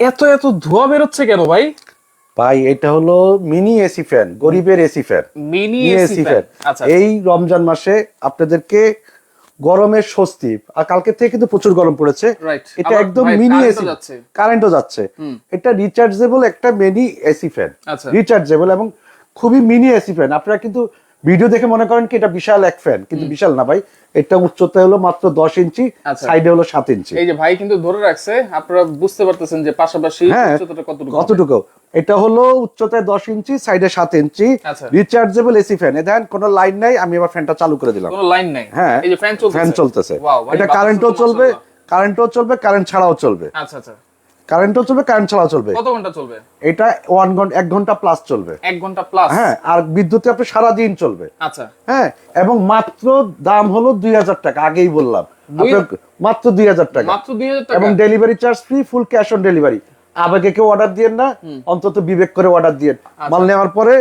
এত এত ধোয়া বেরোচ্ছে কেন ভাই? ভাই এটা হলো মিনি এসি ফ্যান গরিবের AC fan mini AC fan এই রমজান মাসে আপনাদেরকে গরমের স্বস্তি আর কালকে থেকে কিন্তু প্রচুর গরম পড়েছে। এটা একদম মিনি এসি। কারেন্টও যাচ্ছে। এটা রিচার্জেবল একটা মিনি এসি ফ্যান। রিচার্জেবল এবং খুবই মিনি এসি ফ্যান আপনারা কিন্তু ভিডিও দেখে মনে করেন কি এটা বিশাল এক ফ্যান কিন্তু বিশাল না ভাই। এটা উচ্চতা হলো মাত্র দশ ইঞ্চি আচ্ছা। সাইডে হলো সাত ইঞ্চি। এই যে ভাই কিন্তু ধরে রাখছে আপনারা বুঝতে পারতেছেন যে পাশাপাশি হ্যাঁ কতটুকু এটা হলো উচ্চতায় দশ ইঞ্চি সাইডে সাত ইঞ্চি আচ্ছা। রিচার্জেবল এসি ফ্যান এ দেখেন কোনো লাইন নাই আমি এবার ফ্যানটা চালু করে দিলাম। কোনো লাইন নাই? হ্যাঁ এই যে ফ্যান চলতেছে? ফ্যান চলতেছে। এটা কারেন্টও চলবে কারেন্টও চলবে কারেন্ট ছাড়াও চলবে। আচ্ছা আচ্ছা। কারেন্টও চলবে কারেন্ট ছাড়াও চলবে। কত ঘণ্টা চলবে? এটা ওয়ান ঘণ্টা এক ঘণ্টা প্লাস চলবে। এক ঘণ্টা প্লাস হ্যাঁ আর বিদ্যুতে আপনি সারা দিন চলবে। আচ্ছা। হ্যাঁ এবং মাত্র দাম হলো দুই হাজার টাকা আগেই বললাম। মাত্র দুই হাজার টাকা। মাত্র দুই হাজার টাকা? এবং delivery charge free full cash on delivery আবেগে কেউ অর্ডার দিয়েন না অন্তত বিবেক করে অর্ডার দিয়েন। মাল নেওয়ার পরে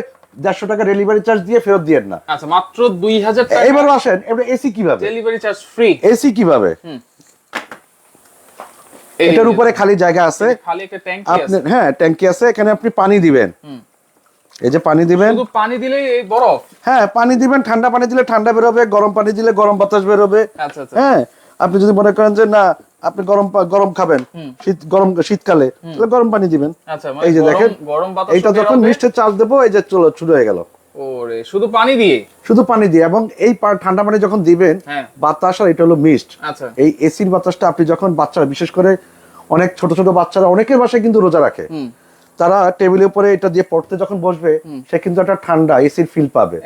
দেড়শো টাকা ডেলিভারি চার্জ দিয়ে ফেরত দিয়েন না। আচ্ছা মাত্র দুই হাজার টাকা? এবার আসেন এবার এসি কীভাবে? ডেলিভারি চার্জ ফ্রি এসি কীভাবে? এটার উপরে খালি জায়গা আছে। খালি একটা ট্যাঙ্কি আছে। হ্যাঁ ট্যাঙ্কি আছে এখানে আপনি পানি দিবেন। এই যে পানি দিবেন। শুধু পানি দিলেই এই বরফ? হ্যাঁ পানি দিবেন ঠান্ডা পানি দিলে ঠান্ডা বেরোবে গরম পানি দিলে গরম বাতাস বেরোবে। আচ্ছা আচ্ছা। হ্যাঁ আপনি যদি মনে করেন যে না আপনি গরম গরম খাবেন শীত গরম শীতকালে তাহলে গরম পানি দিবেন। আচ্ছা মানে এই যে দেখেন গরম বাতাস এইটা যখন মিষ্টি চাল দেবো এই যে চলো শুরু হয়ে গেল। ওরে শুধু পানি দিয়ে? শুধু পানি দিয়ে এবং এই ঠান্ডা পানি যখন দিবেন হ্যাঁ। বাতাস আর এটা হলো মিস্ট আচ্ছা। এই এসির বাতাসটা আপনি যখন বাচ্চারা বিশেষ করে অনেক ছোট ছোট বাচ্চারা অনেকের বাসায় কিন্তু রোজা রাখে। তারা টেবিলের উপরে এটা দিয়ে পড়তে যখন বসবে সে কিন্তু একটা ঠান্ডা এসির ফিল পাবে।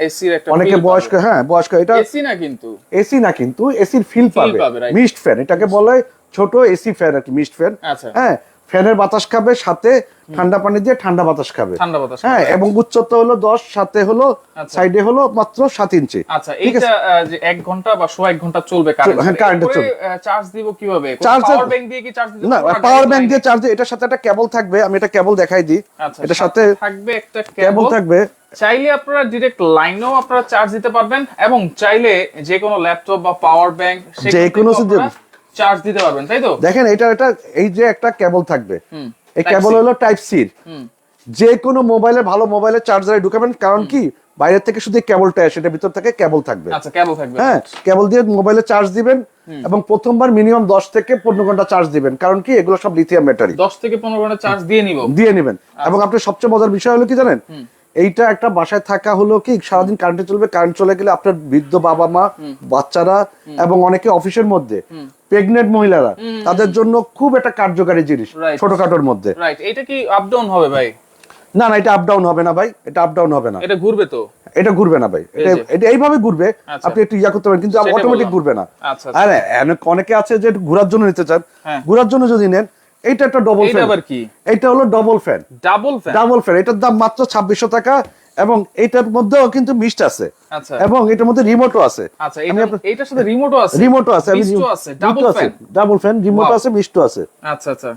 অনেকে বয়স্ক হ্যাঁ বয়স্ক এটা এসি না কিন্তু। এসি না কিন্তু এসির ফিল পাবে। মিস্ট ফ্যান এটাকে বলে ছোট এসি ফ্যান আর কি মিস্ট ফ্যান আচ্ছা। হ্যাঁ ফ্যানের বাতাস খাবে সাথে ঠান্ডা পানি দিয়ে ঠান্ডা বাতাস খাবে। ঠান্ডা বাতাস হ্যাঁ এবং উচ্চতা হলো দশ সাথে হলো আচ্ছা। সাইডে হলো মাত্র সাত ইঞ্চি। আচ্ছা এইটা যে এক ঘণ্টা বা সোয়া এক ঘণ্টা চলবে হ্যাঁ, current চলবে। চার্জ দিব কীভাবে? পাওয়ার ব্যাংক দিয়ে কি চার্জ না পাওয়ার ব্যাংক দিয়ে চার্জ এটার সাথে একটা কেবল থাকবে আমি এটা কেবল দেখাই দিই। আচ্ছা এটার সাথে থাকবে একটা কেবল থাকবে। চাইলে আপনারা ডিরেক্ট লাইনেও আপনারা চার্জ দিতে পারবেন এবং চাইলে যে কোনো ল্যাপটপ বা পাওয়ার ব্যাংক যে কোনো চার্জ দিতে পারবেন তাই তো? দেখেন এটা এটা এই যে একটা কেবল থাকবে এই কেবল হলো টাইপ সি যে কোনো মোবাইলে ভালো মোবাইলে চার্জারে ঢুকাবেন কারণ কি? বাইরে থেকে শুধু কেবলটা আসে এটা ভিতর থেকে কেবল থাকবে। আচ্ছা কেবল থাকবে। হ্যাঁ কেবল দিয়ে মোবাইলে চার্জ দিবেন এবং প্রথমবার মিনিমাম দশ থেকে পনেরো ঘণ্টা চার্জ দিবেন কারণ কি? এগুলো সব লিথিয়াম ব্যাটারি দশ থেকে পনেরো ঘণ্টা চার্জ দিয়ে নিব। দিয়ে নেবেন। এবং আপনি সবচেয়ে মজার বিষয় হলো কি জানেন? এইটা একটা বাসায় থাকা হলো কি সারাদিন কারেন্টে চলবে কারেন্ট চলে গেলে আপনার বৃদ্ধ বাবা মা বাচ্চারা এবং অনেকে অফিসের মধ্যে প্রেগনেন্ট মহিলারা তাদের জন্য খুব একটা কার্যকারী জিনিস. ছোটখাটোর মধ্যে। রাইট এটা কি আপ ডাউন হবে ভাই? না না এটা আপ ডাউন হবে না ভাই এটা আপ ডাউন হবে না। এটা ঘুরবে তো? এটা ঘুরবে না ভাই এটা এটা এইভাবে ঘুরবে আচ্ছা। আপনি একটু ইয়া করতে পারেন কিন্তু অটোমেটিক ঘুরবে না। আচ্ছা, আর অনেকে আছে যে ঘোরার জন্য নিতে চান হ্যাঁ। ঘোরার জন্য যদি নেন এইটা একটা ডবল এটা ফ্যান আবার কি? এটা হলো double fan double fan double fan এটার দাম মাত্র ছাব্বিশশো টাকা এবং এটার মধ্যেও কিন্তু মিস্ট আছে। আচ্ছা। এবং এটার মধ্যে রিমোটও আছে। আচ্ছা এটা এইটার সাথে রিমোটও আছে? রিমোটও আছে মিষ্টও আছে double fan double fan remote আছে মিষ্টও আছে। আচ্ছা আচ্ছা।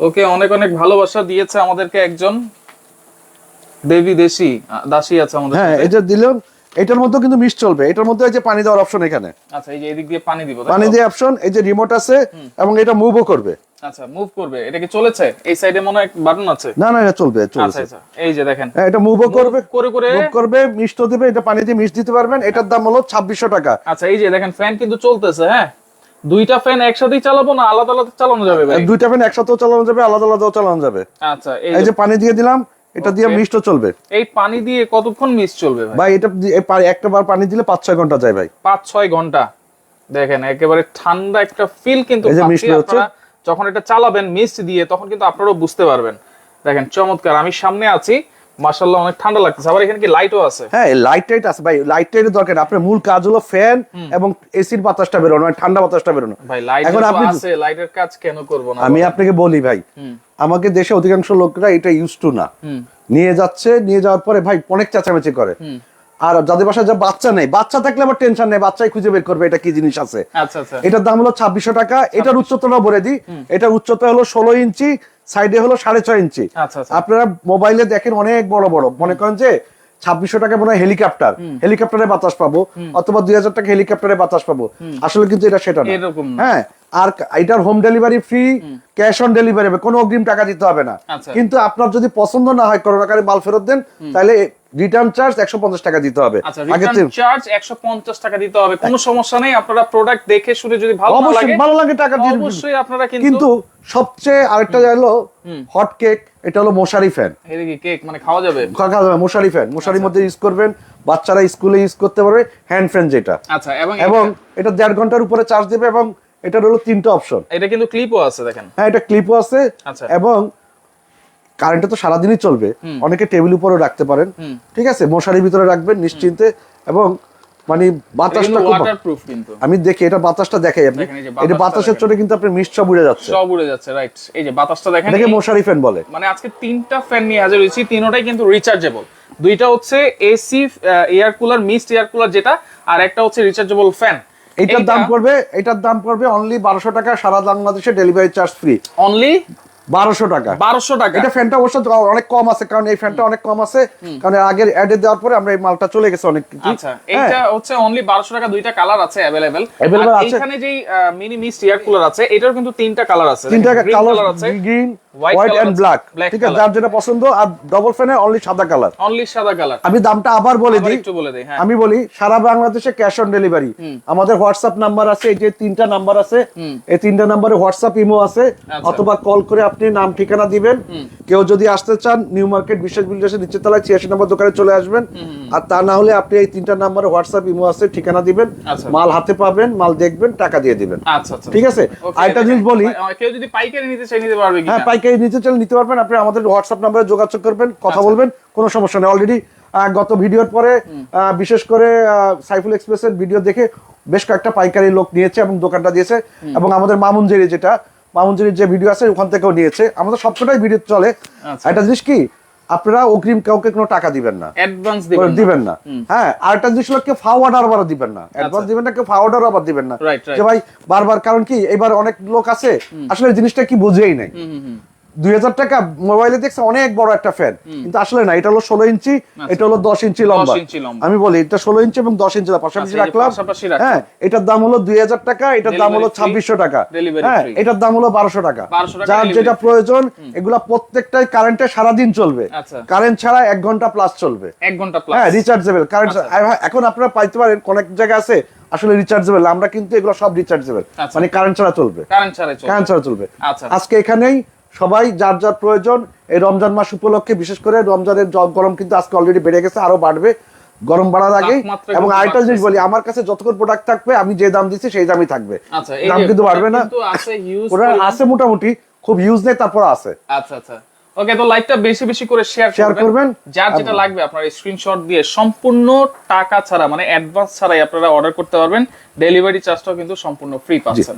ওকে অনেক অনেক ভালোবাসা দিয়েছে আমাদেরকে একজন। দেবী দেশি দাসী আছে আমাদের হ্যাঁ এটা দিলেও এটার মধ্যে কিন্তু মিস্ট চলবে। এটার মধ্যে যে পানি দেওয়ার অপশন এখানে। আচ্ছা এই যে এদিক দিয়ে পানি দিব পানি? দিয়ে অপশন এই যে রিমোট আছে এবং এটা মুভও করবে। আচ্ছা মুভ করবে। এটা কি চলেছে? এই সাইডে মনে হয় বাটন আছে? না না এটা চলবে আচ্ছা চলছে আচ্ছা। এই যে দেখেন। হ্যাঁ, এটা মুভও করবে। করে করে মুভ করবে মিষ্ট দিবে এটা পানি দিয়ে মিষ্ট দিতে পারবেন। এটার দাম হলো ছাব্বিশশো টাকা। আচ্ছা এই যে দেখেন ফ্যান কিন্তু চলতেছে হ্যাঁ? দুইটা ফ্যান একসাথেই চালাবো না আলাদা আলাদা চালানো যাবে ভাই? দুইটা ফ্যান একসাথেও চালানো যাবে আলাদা আলাদাও চালানো যাবে। আচ্ছা এই যে পানি দিয়ে দিলাম এটা দিয়ে. মিষ্ট চলবে। এই পানি দিয়ে কতক্ষণ মিস চলবে ভাই? ভাই এটা একটা বার পানি দিলে পাঁচ ছয় ঘণ্টা যায় ভাই। পাঁচ ছয় ঘণ্টা। দেখেন একেবারে ঠান্ডা একটা ফিল কিন্তু এই যে। মিষ্টি হচ্ছে। যখন এটা চালাবেন মিস্ট দিয়ে তখন কিন্তু আপনারাও বুঝতে পারবেন। দেখেন চমৎকার। আমি সামনে আছি। মাশাল্লাহ অনেক ঠান্ডা লাগতেছে। আবার এখানে কি লাইটও আছে? হ্যাঁ লাইট টাইট আছে ভাই। লাইট টাইটের দরকার। আপনার মূল কাজ হলো ফ্যান এবং এসির বাতাসটা বেরোনো মানে ঠান্ডা বাতাসটা বেরোনো। ভাই লাইট এখন আপনি আছে। লাইটের কাজ কেন করব না আমি আপনাকে বলি ভাই আমাকে দেশে অধিকাংশ লোকরা এটা ইউজ টু না। নিয়ে যাচ্ছে নিয়ে যাওয়ার পরে ভাই অনেক চেঁচামেচি করে। আর যাদের বাসায় যা বাচ্চা নেই বাচ্চা থাকলে আবার টেনশন নেই বাচ্চাই খুঁজে বের করবে এটা কি জিনিস আছে। আচ্ছা আচ্ছা। এটার দাম হলো ছাব্বিশশো টাকা এটার উচ্চতাটা বলে দিই এটার উচ্চতা হলো ষোলো ইঞ্চি সাইডে হলো সাড়ে ছয় ইঞ্চি। আচ্ছা আপনারা মোবাইলে দেখেন অনেক বড় বড়। মনে করেন যে ছাব্বিশশো টাকা মনে হয় হেলিকপ্টার হেলিকপ্টারে বাতাস পাবো অথবা দুই হাজার টাকা হেলিকপ্টারে বাতাস পাবো। আসলে কিন্তু এটা সেটা না। হ্যাঁ আর এটার home delivery free cash on delivery হবে কোনো অগ্রিম টাকা দিতে হবে না। আচ্ছা। কিন্তু আপনার যদি পছন্দ না হয় করোনাকারী মাল ফেরত দেন তাহলে রিটার্ন চার্জ একশো পঞ্চাশ টাকা দিতে হবে। আচ্ছা আগে রিটার্ন থেকে- চার্জ 150 টাকা দিতে হবে। কোনো সমস্যা নেই আপনারা প্রোডাক্ট দেখে শুনে যদি ভালো লাগে ভালো লাগে টাকা দিয়ে। অবশ্যই আপনারা কিন্তু সবচেয়ে আরেকটা হলো হট কেক এটা হলো মশারি ফ্যান কেক মানে খাওয়া যাবে? খাওয়া যাবে মশারি ফ্যান মশারির আচ্ছা। মধ্যে ইউজ করবেন বাচ্চারা স্কুলে ইউজ করতে পারবে হ্যান্ড ফ্যান যেটা। আচ্ছা এবং এবং এটা দেড় ঘণ্টার উপরে চার্জ দেবে এবং এটার হলো তিনটা অপশন এটা কিন্তু ক্লিপও আছে দেখেন। হ্যাঁ এটা ক্লিপও আছে। আচ্ছা। এবং কারেন্টে তো সারাদিনই চলবে। অনেকে টেবিল উপরেও রাখতে পারেন। ঠিক আছে? মশারির ভিতরে রাখবেন নিশ্চিন্তে। এবং মানে বাতাসটা খুব ওয়াটারপ্রুফ কিন্তু। আমি দেখি এটা বাতাসটা দেখাই আপনি। এটা বাতাসের। চোটে কিন্তু আপনি মিষ্ট সব উড়ে যাচ্ছে। সব উড়ে যাচ্ছে রাইট এই যে বাতাসটা দেখেন এই- মশারি ফ্যান বলে। মানে আজকে তিনটা ফ্যান নিয়ে হাজির হয়েছি তিনোটাই কিন্তু রিচার্জেবল দুইটা হচ্ছে AC air cooler mist air cooler যেটা আর একটা হচ্ছে রিচার্জেবল ফ্যান এটার দাম পড়বে এটার দাম পড়বে অনলি বারোশো টাকা সারা বাংলাদেশে ডেলিভারি চার্জ ফ্রি অনলি বারোশো টাকা। বারোশো টাকা? এটা ফ্যানটা অবশ্য অনেক কম আছে কারণ এই ফ্যানটা অনেক কম আছে। কারণ আগের অ্যাডে দেওয়ার পরে আমরা এই মালটা চলে গেছে অনেক কিছু। আচ্ছা হ্যাঁ, হচ্ছে অনলি বারোশো টাকা দুইটা কালার আছে অ্যাভেলেবেল। এখানে যেই মিনি মিস্ট এয়ার কুলার আছে এটার কিন্তু তিনটা কালার আছে। তিনটা কালার আছে। গ্রিন হোয়াইট এন্ড ব্ল্যাক ঠিক আছে যার যেটা পছন্দ আর ডবল ফ্যানে অনলি সাদা কালার অনলি সাদা কালার আমি দামটা আবার বলে দিই। একটু বলে দিই হ্যাঁ। আমি বলি সারা বাংলাদেশে ক্যাশ অন ডেলিভারি আমাদের হোয়াটসঅ্যাপ নাম্বার আছে এই যে তিনটা নাম্বার আছে। এই তিনটা নাম্বারে হোয়াটসঅ্যাপ ইমো আছে। আচ্ছা। অথবা কল করে আপনি নাম ঠিকানা দিবেন। কেউ যদি আসতে চান নিউ মার্কেট বিশেষ বিল্ডার্সের নিচে তলায় ছিয়াশি নম্বর দোকানে চলে আসবেন। আর তা না হলে আপনি এই তিনটা নাম্বারে হোয়াটসঅ্যাপ ইমো আছে ঠিকানা দিবেন। আচ্ছা। মাল হাতে পাবেন মাল দেখবেন টাকা দিয়ে দিবেন। আচ্ছা ঠিক আছে? আরেকটা জিনিস বলি। কেউ যদি পাইকারি নিতে চাই নিতে পারবে কি হ্যাঁ পাইকারি নিতে চাইলে নিতে পারবেন। আপনি আমাদের হোয়াটসঅ্যাপ নাম্বারে যোগাযোগ করবেন কথা আচ্ছা। বলবেন কোনো সমস্যা নেই। অলরেডি গত ভিডিওর পরে বিশেষ করে সাইফুল এক্সপ্রেসের ভিডিও দেখে বেশ কয়েকটা পাইকারি লোক নিয়েছে এবং দোকানটা দিয়েছে এবং আমাদের মামুনজেরি যেটা মামুনজেরির যে ভিডিও আছে ওখান থেকেও নিয়েছে। আমাদের সবকটাই ভিডিও চলে। আচ্ছা। একটা জিনিস কি আপনারা অগ্রিম কাউকে কোনো টাকা দিবেন না। অ্যাডভান্স দিবেন না। হ্যাঁ আর একটা জিনিস হলো কেউ ফাও অর্ডার আবার দিবেন না। অ্যাডভান্স দিবেন না কেউ ফাও অর্ডার আবার দিবেন না. যে ভাই বারবার কারণ কি এবার অনেক লোক আছে আসলে জিনিসটা কি বুঝেই নাই। দুই হাজার টাকা মোবাইলে দেখছে অনেক বড় একটা ফ্যান কিন্তু আসলে না এটা হলো ষোলো ইঞ্চি এটা হলো দশ ইঞ্চি লম্বা। আমি বলি এটা ষোলো ইঞ্চি এবং দশ ইঞ্চি পাশাপাশি আচ্ছা, যে রাখলাম হ্যাঁ এটার দাম হলো দুই হাজার টাকা এটার দাম হলো ছাব্বিশশো টাকা। হ্যাঁ এটার দাম হলো বারোশো টাকা। যার যেটা প্রয়োজন এগুলা প্রত্যেকটাই কারেন্টে সারাদিন চলবে। আচ্ছা। কারেন্ট ছাড়া এক ঘণ্টা প্লাস চলবে। এক ঘণ্টা হ্যাঁ রিচার্জেবল কারেন্ট আচ্ছা। এখন আপনারা পাইতে পারেন অনেক জায়গা আছে আসলে রিচার্জেবল আমরা কিন্তু এগুলো সব রিচার্জেবল আচ্ছা। মানে কারেন্ট ছাড়া চলবে। কারেন্ট ছাড়া চলবে। আচ্ছা। আজকে এখানেই সবাই যার যার প্রয়োজন এই রমজান মাস উপলক্ষে বিশেষ করে রমজানের গরম কিন্তু আজকে অলরেডি বেড়ে গেছে আরও বাড়বে। গরম বাড়ার তাপমাত্রা এবং আরেকটা জিনিস বলি আমার কাছে যতক্ষণ প্রোডাক্ট থাকবে আমি যে দাম দিচ্ছি সেই দামই থাকবে। আচ্ছা দাম কিন্তু বাড়বে না। কিন্তু আছে ওরা আছে মোটামুটি খুব ইউজ নেই তারপর আছে। আচ্ছা আচ্ছা। ওকে তো লাইভটা বেশি বেশি করে শেয়ার Share করবেন। যার যেটা লাগবে আপনার স্ক্রিনশট দিয়ে সম্পূর্ণ টাকা ছাড়া মানে অ্যাডভান্স ছাড়াই আপনারা অর্ডার করতে পারবেন। ডেলিভারি চার্জটাও কিন্তু সম্পূর্ণ ফ্রি পাচ্ছেন।